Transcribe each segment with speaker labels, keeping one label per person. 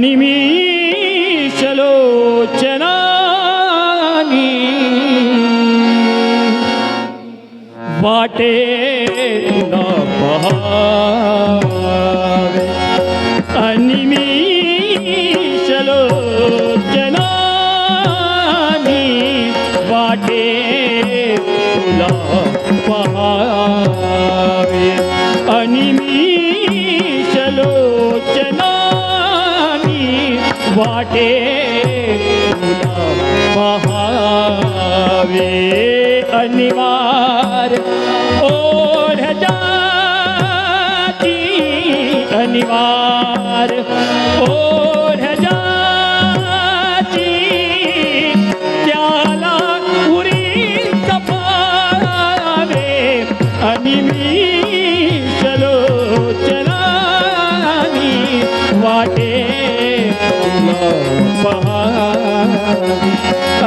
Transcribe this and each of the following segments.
Speaker 1: मी सलोचन वाटे न पहा बाटे महावे अनिवार ओढ़ जाती अनिवार ओढ़ जाती। प्याला पूरी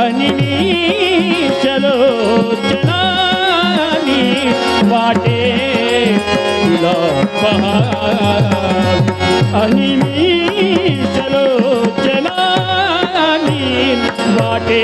Speaker 1: అని చలోచనాని వాటే అని చలోచనాని వాటే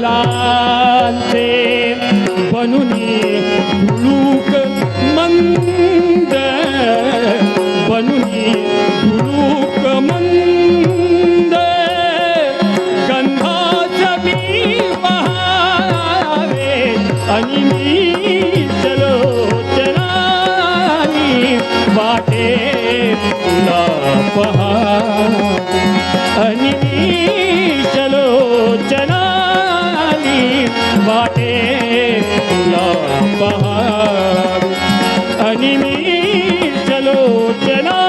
Speaker 1: फुलांचे बनून झुळूक मंद बनून झुळूक मंद. गंधाचा मी पहावे आणि मी चलो चरानी वाटे पहा आणि tenor.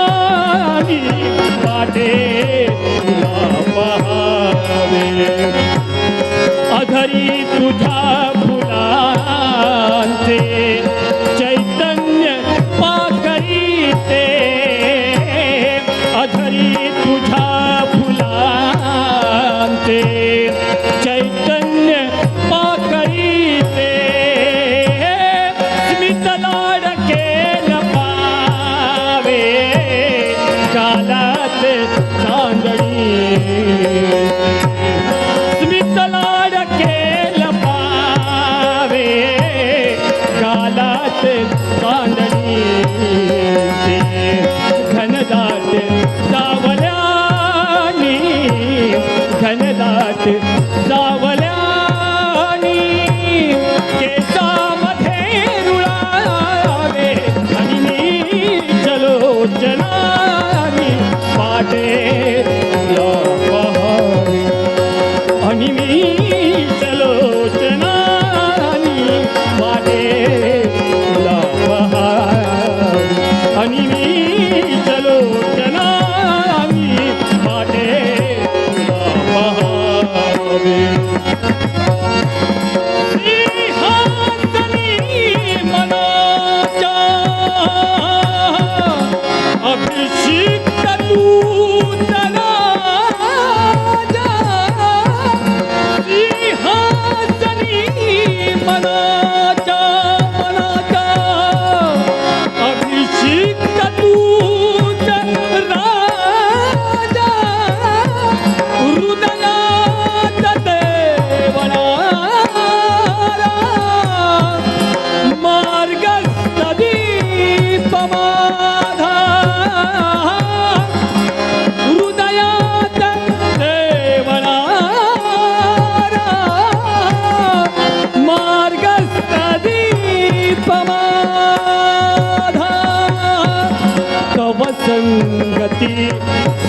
Speaker 1: संगती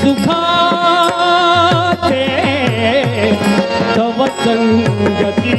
Speaker 1: सुखाचे तव संगती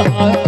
Speaker 1: আমার